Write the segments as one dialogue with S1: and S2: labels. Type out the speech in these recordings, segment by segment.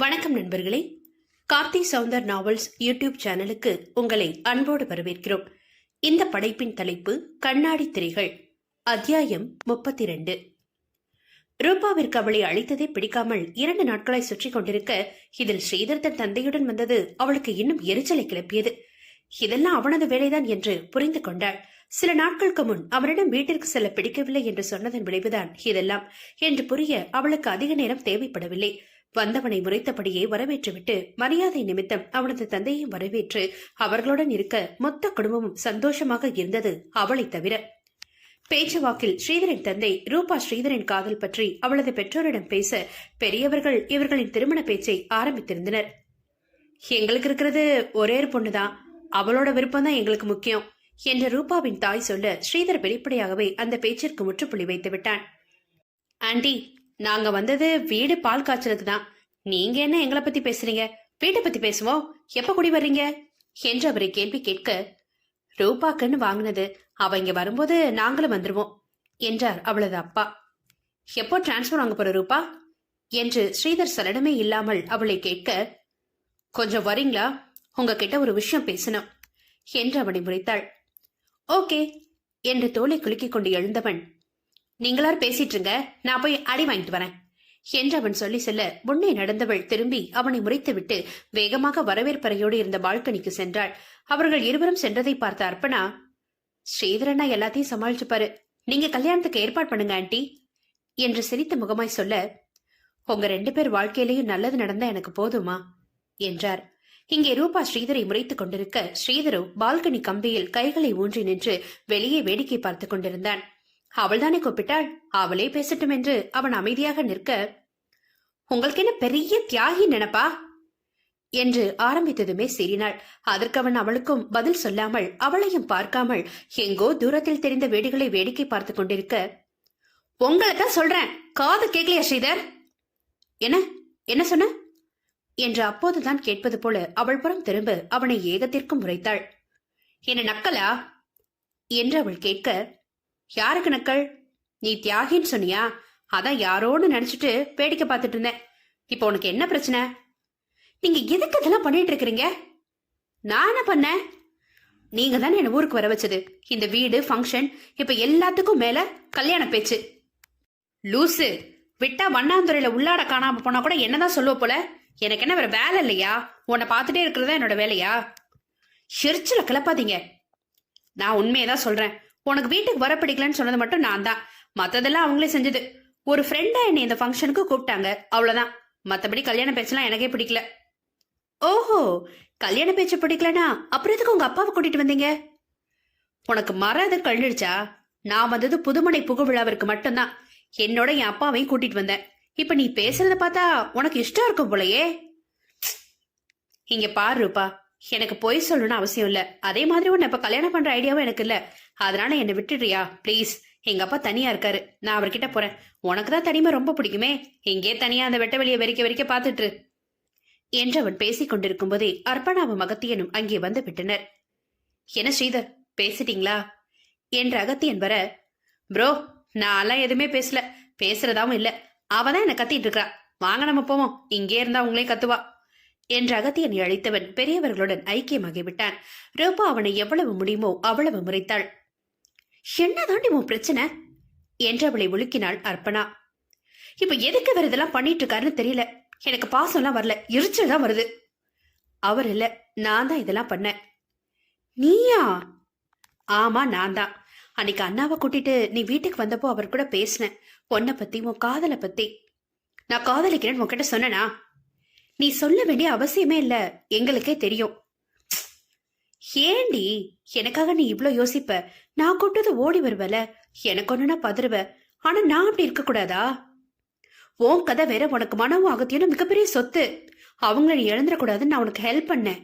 S1: வணக்கம் நண்பர்களே. Karthi Soundar novels YouTube சேனலுக்கு உங்களை அன்போடு வரவேற்கிறோம். இந்த படைப்பின் தலைப்பு கண்ணாடி திரைகள் அத்தியாயம் முப்பத்தி ரெண்டு ரூபாவிற்கு அவளை அழைத்ததே பிடிக்காமல் இரண்டு நாட்களாய் சுற்றி கொண்டிருக்க இதில் ஸ்ரீதர் தன் தந்தையுடன் வந்தது அவளுக்கு இன்னும் எரிச்சலை கிளப்பியது. இதெல்லாம் அவனது வேலைதான் என்று புரிந்து கொண்டாள். சில நாட்களுக்கு முன் அவரிடம் வீட்டிற்கு செல்ல பிடிக்கவில்லை என்று சொன்னதன் விளைவுதான் இதெல்லாம். என்று புரிய அவளுக்கு அதிக நேரம் தேவைப்படவில்லை. வந்தவனை முறைத்தபடியே வரவேற்றுவிட்டு மரியாதை நிமித்தம் அவனது தந்தையை வரவேற்று அவர்களுடன் இருக்க மொத்த குடும்பமும் சந்தோஷமாக இருந்தது அவளை தவிர. பேச்சுவாக்கில் ஸ்ரீதரின் தந்தை ரூபா ஸ்ரீதரின் காதல் பற்றி அவளது பெற்றோரிடம் பேச பெரியவர்கள் இவர்களின் திருமண பேச்சை ஆரம்பித்திருந்தனர். எங்களுக்கு இருக்கிறது ஒரே பொண்ணுதான். அவளோட விருப்பம் தான் எங்களுக்கு முக்கியம் என்ற ரூபாவின் தாய் சொல்ல ஸ்ரீதர் வெளிப்படையாகவே அந்த பேச்சிற்கு முற்றுப்புள்ளி வைத்து விட்டான் ஆண்டி நாங்க வந்தது வீடு பால் காய்ச்சலுக்கு தான். நீங்க என்ன எங்களை பத்தி பேசுறீங்க? வீட்டை பத்தி பேசுவோம். எப்ப குடி வர்றீங்க? என்று அவரை கேள்வி கேட்க ரூபாக்குன்னு வாங்கினது. அவ இங்க வரும்போது நாங்களும் வந்துருவோம் என்றார் அவளது அப்பா. எப்போ டிரான்ஸ்பர் வாங்க போற ரூபா? என்று ஸ்ரீதர் சலனமே இல்லாமல் அவளை கேட்க கொஞ்சம் வரீங்களா? உங்ககிட்ட ஒரு விஷயம் பேசணும் என்று அவனை முறைத்தாள். ஓகே என்று தோலை குலுக்கிக் கொண்டு எழுந்தவன் நீங்களார் பேசிட்டு இருங்க நான் போய் அடி வாங்கிட்டு வரேன். என்று அவன் சொல்லி செல்ல முன்னே நடந்தவள் திரும்பி அவனை முறைத்துவிட்டு வேகமாக வரவேற்பறையோடு இருந்த பால்கனிக்கு சென்றாள். அவர்கள் இருவரும் சென்றதை பார்த்த அர்ப்பணா ஸ்ரீதரண்ணா எல்லாத்தையும் சமாளிச்சுப்பாரு நீங்க கல்யாணத்துக்கு ஏற்பாடு பண்ணுங்க ஆண்டி. என்று சிரித்த முகமாய் சொல்ல உங்க ரெண்டு பேர் வாழ்க்கையிலேயும் நல்லது நடந்தா எனக்கு போதுமா? என்றார். இங்கே ரூபா ஸ்ரீதரை முறைத்துக் கொண்டிருக்க ஸ்ரீதரோ பால்கனி கம்பியில் கைகளை ஊன்றி நின்று வெளியே வேடிக்கை பார்த்துக் கொண்டிருந்தான். அவள்தானே கூப்பிட்டாள்? அவளே பேசட்டும் என்று அவன் அமைதியாக நிற்க உங்களுக்கு என்ன பெரிய தியாகி நினைப்பா? என்று ஆரம்பித்ததுமே சீறினாள். அதற்கு அவன் அவளுக்கும் பதில் சொல்லாமல் அவளையும் பார்க்காமல் எங்கோ தூரத்தில் தெரிந்த வேடிகளை வேடிக்கை பார்த்து கொண்டிருக்க உங்களை தான் சொல்றேன். காது கேட்கலையா ஸ்ரீதர்? என்ன? என்ன சொன்ன? என்று அப்போதுதான் கேட்பது போல அவள் புறம் திரும்ப அவனை ஏகத்திற்கும் உரைத்தாள். என்ன நக்கலா? என்று அவள் கேட்க யாருக்கு நக்கல்? நீ தியாகின்னு சொன்னியா? அதான் யாரோன்னு நினைச்சிட்டு வேடிக்கை பார்த்துட்டு இருந்தேன். இப்போ உனக்கு என்ன பிரச்சனை? நீங்க எதுக்கு இதெல்லாம் பண்ணிட்டு இருக்கிறீங்க? நான் என்ன பண்ணேன்? நீங்க தானே என்ன ஊருக்கு வர வச்சது. இந்த வீடு ஃபங்க்ஷன் இப்ப எல்லாத்துக்கும் மேல கல்யாண பேச்சு. லூசு. விட்டா வண்ணாந்துறையில உள்ளாட காணாம போனா கூட என்னதான் சொல்லுவ போல? எனக்கு என்ன வேற வேலை இல்லையா? உன்னை பார்த்துட்டே இருக்கிறதா என்னோட வேலையா? ஷெர்ச்சில் கிளப்பாதீங்க. நான் உண்மையதான் சொல்றேன். உனக்கு வீட்டுக்கு வர பிடிக்கலன்னு சொன்னது மட்டும் நான் தான் மத்ததெல்லாம் அவங்களே செஞ்சது. ஒரு ஃப்ரெண்டா என்னை இந்த ஃபங்க்ஷனுக்கு கூப்பிட்டாங்க. அவ்வளவுதான். மத்தபடி கல்யாண பேச்செல்லாம் எனக்கே பிடிக்கல. ஓஹோ கல்யாண பேச்சு பிடிக்கலனா அப்புறம் எதுக்கு உங்க அப்பாவை கூட்டிட்டு வந்தீங்க? உனக்கு மரம் கழிச்சா நான் வந்தது புதுமனை புகழ் மட்டும்தான். என்னோட என் அப்பாவையும் கூட்டிட்டு வந்தேன். இப்ப நீ பேசுறத பார்த்தா உனக்கு இஷ்டம் இருக்கும் போலயே. இங்க பாரு ரூபா. எனக்கு பொய் சொல்லணும்னு அவசியம் இல்ல. அதே மாதிரி உன்னை இப்ப கல்யாணம் பண்ற ஐடியாவும் எனக்கு இல்ல. அதனால என்னை விட்டுடுறியா? ப்ளீஸ் எங்க அப்பா தனியா இருக்காரு. நான் அவர்கிட்ட போறேன். உனக்கு தான் தனிமை ரொம்ப பிடிக்குமே? எங்கே தனியா அந்த வெட்ட வெளியை வெறிக்க வெறிக்க பாத்துட்டு என்று அவன் பேசிக் கொண்டிருக்கும் போதே அர்ப்பணாவும் அகத்தியனும் அங்கே வந்து விட்டனர். என்ன ஸ்ரீதர் பேசிட்டீங்களா? என்று அகத்தியன் வர ப்ரோ நான்லாம் எதுவுமே பேசல. பேசுறதாவும் இல்ல. அவதான் என்ன கத்திட்டு இருக்கா. வாங்க நம்ம போவோம். இங்கே இருந்தா உங்களே கத்துவா. என்று அகத்தியனை அழைத்தவன் பெரியவர்களுடன் ஐக்கியமாகிவிட்டான் ரூபா அவனை எவ்வளவு முடியுமோ அவ்வளவு முறைத்தாள். என்னதாண்டி உன் பிரச்சனை? என்று அவளை ஒழுக்கினாள் அர்ப்பணா. இப்ப எதுக்கு அவர் இதெல்லாம் பண்ணிட்டு இருக்காருன்னு தெரியல. எனக்கு பாசம்லாம் வரல. எரிச்சல் தான் வருது. அவர் இல்ல நான் தான் இதெல்லாம் பண்ணேன். நீயா? ஆமா நான் தான். அன்னைக்கு அண்ணாவை கூட்டிட்டு நீ வீட்டுக்கு வந்தப்போ அவர் கூட பேசினேன். உன்னை பத்தி உன் காதலை பத்தி. நான் காதலிக்கிறேன்னு உன்கிட்ட சொன்னனா? நீ சொல்ல வேண்டிய அவசியமே இல்ல. எங்களுக்கே தெரியும். ஏண்டி? எனக்காக நீ இவ்ளோ யோசிப்ப? நான் கூட்டது ஓடி வருவல? எனக்கு ஒண்ணுனா பதறுவ? ஆனா நான் அப்படி இருக்க கூடாதா? உன் கதை வேற உனக்கு மனமும் அகத்தியும் மிகப்பெரிய சொத்து. அவங்கள நீ இழந்துடக்கூடாதுன்னு நான் உனக்கு ஹெல்ப் பண்ணேன்.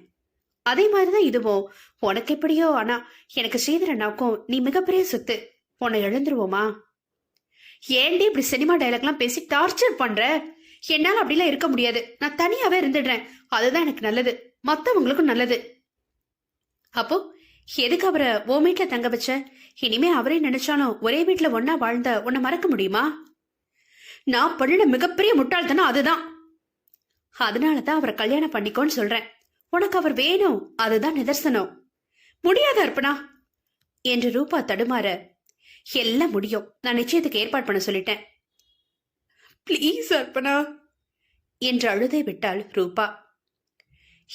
S1: அதே மாதிரிதான் இதுவும். உனக்கு எப்படியோ ஆனா எனக்கு ஸ்ரீதரனாக்கும் நீ மிகப்பெரிய சொத்து. உன்னை இழந்துருவோமா ஏண்டி இப்படி சினிமா டைலாக்லாம் பேசி டார்ச்சர் பண்ற? என்னால அப்படிலாம் இருக்க முடியாது. நான் தனியாவே இருந்துடுறேன். அதுதான் எனக்கு நல்லது. மத்தவங்களுக்கும் நல்லது. அப்போ எதுக்கு அவரை ஓ வீட்டுல தங்க வச்ச? இனிமே அவரே நினைச்சாலும் ஒரே வீட்டுல ஒன்னா வாழ்ந்த உன்னை மறக்க முடியுமா? நான் பண்ணின மிகப்பெரிய முட்டாள்தனம் அதுதான். அதனால தான் அவரை கல்யாணம் பண்ணிக்கோன்னு சொல்றேன். உனக்கு அவர் வேணும் அதுதான் நிதர்சனம். முடியாத அர்ப்பணா? என்று ரூபா தடுமாற எல்லாம் முடியும். நான் நிச்சயத்துக்கு ஏற்பாடு பண்ண சொல்லிட்டேன். ப்ளீஸ் அர்ப்பணா. என்று அழுதை விட்டாள் ரூபா.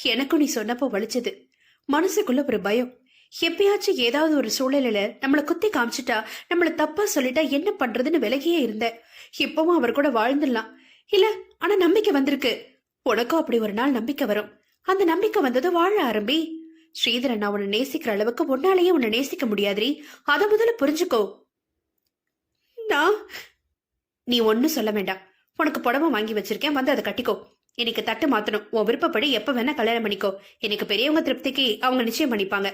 S1: எனக்கும் நீ சொன்னப்போ வலிச்சது. மனசுக்குள்ள ஒரு பயம். எப்பயாச்சும் ஏதாவது ஒரு சூழ்நிலையில நம்மளை குத்தி காமிச்சிட்டா நம்மளை தப்பா சொல்லிட்டா என்ன பண்றதுன்னு விலகியே இருந்தேன் இப்பவும் அவர் கூட வாழ்ந்துடலாம். இல்ல ஆனா நம்பிக்கை வந்திருக்கு. உனக்கும் அப்படி ஒரு நாள் நம்பிக்கை வரும். அந்த நம்பிக்கை வந்தது வாழ ஆரம்பி. ஸ்ரீதரன் நான் உன்னை நேசிக்கிற அளவுக்கு உன்னாலேயே உன்னை நேசிக்க முடியாதுரி அத முதல்ல புரிஞ்சுக்கோ. நான் நீ ஒன்னும் சொல்ல வேண்டாம். உனக்கு புடவை வாங்கி வச்சிருக்கேன். வந்து அதை கட்டிக்கோ. எனக்கு தட்டு மாத்தணும். உன் விருப்பப்படி எப்ப வேணா கல்யாணம் பண்ணிக்கோ. எனக்கு பெரியவங்க திருப்திக்கு அவங்க நிச்சயம் பண்ணிப்பாங்க.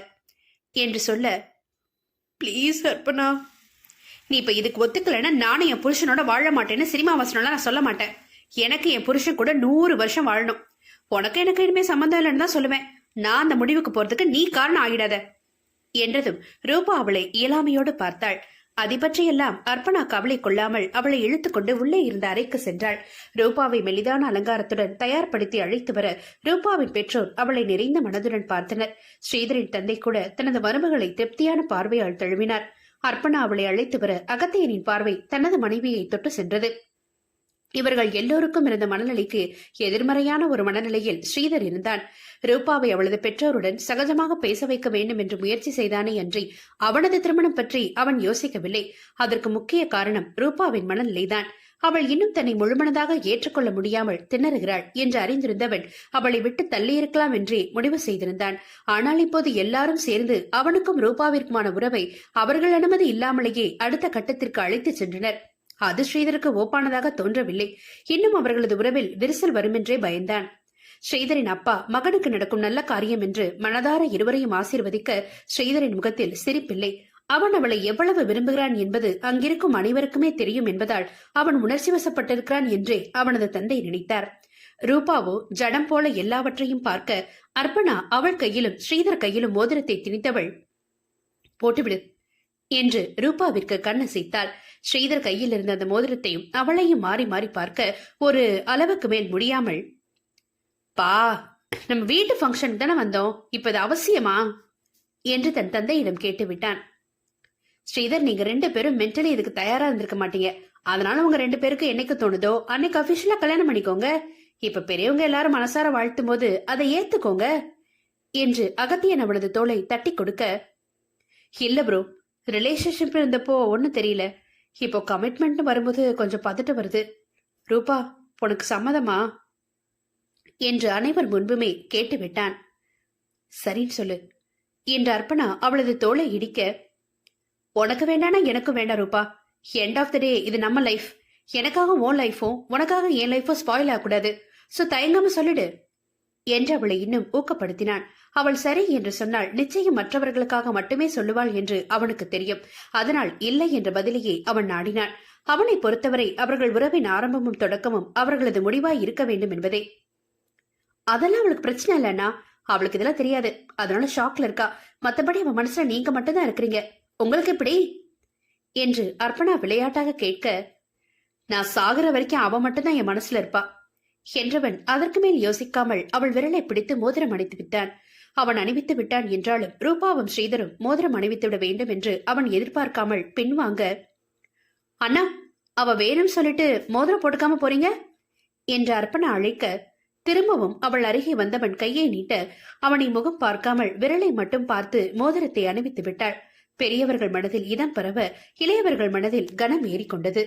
S1: என்று சொல்ல ப்ளீஸ் அர்ப்பணா. நீ இப்ப இதுக்கு ஒத்துக்கலைன்னா நானும் என் புருஷனோட வாழ மாட்டேன்னு சினிமா வசனம்லாம் நான் சொல்ல மாட்டேன். எனக்கு என் புருஷன் கூட நூறு வருஷம் வாழணும். உனக்கு எனக்கு இனிமே சம்மந்தம் இல்லைன்னு தான் சொல்லுவேன். நான் அந்த முடிவுக்கு போறதுக்கு நீ காரணம் ஆகிடாத. என்றதும் ரூபா அவளை இயலாமையோடு பார்த்தாள். அதை பற்றியெல்லாம் அர்ப்பணா கவலை கொள்ளாமல் அவளை இழுத்துக்கொண்டு உள்ளே இருந்த அறைக்கு சென்றாள். ரூபாவை மெலிதான அலங்காரத்துடன் தயார்படுத்தி அழைத்து வர ரூபாவின் பெற்றோர் அவளை நிறைந்த மனதுடன் பார்த்தனர். ஸ்ரீதரின் தந்தை கூட தனது மருமகளை திருப்தியான பார்வையால் தழுவினார். அர்ப்பணா அவளை அழைத்து வர அகத்தியனின் பார்வை தனது மனைவியை தொட்டு சென்றது. இவர்கள் எல்லோருக்கும் இருந்த மனநிலைக்கு எதிர்மறையான ஒரு மனநிலையில் ஸ்ரீதர் இருந்தான். ரூபாவை அவளது பெற்றோருடன் சகஜமாக பேச வைக்க வேண்டும் என்று முயற்சி செய்தானே அன்றி அவனது திருமணம் பற்றி அவன் யோசிக்கவில்லை. அதற்கு முக்கிய காரணம் ரூபாவின் மனநிலைதான். அவள் இன்னும் தன்னை முழுமனதாக ஏற்றுக்கொள்ள முடியாமல் திணறுகிறாள் என்று அறிந்திருந்தவன் அவளை விட்டு தள்ளியிருக்கலாம் என்றே முடிவு செய்திருந்தான். ஆனால் இப்போது எல்லாரும் சேர்ந்து அவனுக்கும் ரூபாவிற்குமான உறவை அவர்கள் அனுமதி இல்லாமலேயே அடுத்த கட்டத்திற்கு அழைத்துச் சென்றனர். அது ஸ்ரீதருக்கு ஓப்பானதாக தோன்றவில்லை. இன்னும் அவர்களது உறவில் விரிசல் வருமென்றே பயந்தான். ஸ்ரீதரின் அப்பா மகனுக்கு நடக்கும் நல்ல காரியம் என்று மனதார இருவரையும் ஆசீர்வதிக்க ஸ்ரீதரின் முகத்தில் சிரிப்பில்லை. அவன் அவளை எவ்வளவு விரும்புகிறான் என்பது அங்கிருக்கும் அனைவருக்குமே தெரியும் என்பதால் அவன் உணர்ச்சி வசப்பட்டிருக்கிறான் என்றே அவனது தந்தை நினைத்தார். ரூபாவோ ஜடம் போல எல்லாவற்றையும் பார்க்க அர்ப்பணா அவள் கையிலும் ஸ்ரீதர் கையிலும் மோதிரத்தை திணித்தவள் போட்டுவிடு என்று ரூபாவிற்கு கண்ணசைத்தாள். ஸ்ரீதர் கையில் இருந்த அந்த மோதிரத்தையும் அவளையும் மாறி மாறி பார்க்க ஒரு அளவுக்கு மேல் முடியாமல் பா நம்ம வீட்டு ஃபங்க்ஷனுக்கு தானே வந்தோம். இப்ப இது அவசியமா? என்று தன் தந்தையிடம் கேட்டு விட்டான் ஸ்ரீதர் நீங்க ரெண்டு பேரும் மென்டலி இதுக்கு தயாரா இருந்திருக்க மாட்டீங்க. அதனால உங்க ரெண்டு பேருக்கு என்னைக்கு தோணுதோ அன்னைக்கு அபிஷியலா கல்யாணம் பண்ணிக்கோங்க. இப்ப பெரியவங்க எல்லாரும் மனசார வாழ்த்தும் போது அதை ஏத்துக்கோங்க. என்று அகத்தியன் அவளது தோலை தட்டி கொடுக்க இல்ல ப்ரோ ரிலேஷன்ஷிப் இருந்தப்போ ஒன்றும் தெரியல. இப்போ கமிட்மெண்ட் வரும்போது கொஞ்சம் பதட்டம் வருது. ரூபா உனக்கு சம்மதமா? என்று அனைவர் முன்புமே கேட்டுவிட்டான் சரின்னு சொல்லு என்று அர்ப்பணா அவளது தோலை இடிக்க உனக்கு வேண்டானா எனக்கும் வேண்டாம் ரூபா. எண்ட் ஆஃப் த டே இது நம்ம லைஃப் எனக்காக உன் லைஃபும் உனக்காக என் லைஃபும் ஸ்பாயில் ஆகக்கூடாது. ஸோ தயங்காம சொல்லிடு. என்று அவளை இன்னும் ஊக்கப்படுத்தினான். அவள் சரி என்று சொன்னால் நிச்சயம் மற்றவர்களுக்காக மட்டுமே சொல்லுவாள் என்று அவனுக்கு தெரியும். அதனால் இல்லை என்ற பதிலையே அவன் நாடினான். அவனை பொறுத்தவரை அவர்கள் உறவின் ஆரம்பமும் தொடக்கமும் அவர்களது முடிவாய் இருக்க வேண்டும் என்பதே. அதெல்லாம் அவளுக்கு பிரச்சனை இல்லைன்னா அவளுக்கு இதெல்லாம் தெரியாது. அதனால ஷாக்ல இருக்கா. மத்தபடி அவன் மனசுல நீங்க மட்டும்தான் இருக்கிறீங்க. உங்களுக்கு எப்படி? என்று அர்ப்பணா விளையாட்டாக கேட்க நான் சாகுற வரைக்கும் அவ மட்டும்தான் என் மனசுல இருப்பா. என்றவன் அதற்கு மேல் யோசிக்காமல் அவள் விரலை பிடித்து மோதிரம் அணித்து விட்டான். அவன் அணிவித்து விட்டான் என்றாலும் ரூபாவும் ஸ்ரீதரும் மோதிரம் அணிவித்து விட வேண்டும் என்று அவன் எதிர்பார்க்காமல் பின்வாங்க அண்ணா அவ வேணும் சொல்லிட்டு மோதிரம் போட்டுக்காம போறீங்க? என்று அர்ப்பணா அழைக்க திரும்பவும் அவள் அருகே வந்தவன் கையை நீட்ட அவனை முகம் பார்க்காமல் விரலை மட்டும் பார்த்து மோதிரத்தை அணிவித்து விட்டாள். பெரியவர்கள் மனதில் இதம் பரவ இளையவர்கள் மனதில் கனம் ஏறிக்கொண்டது.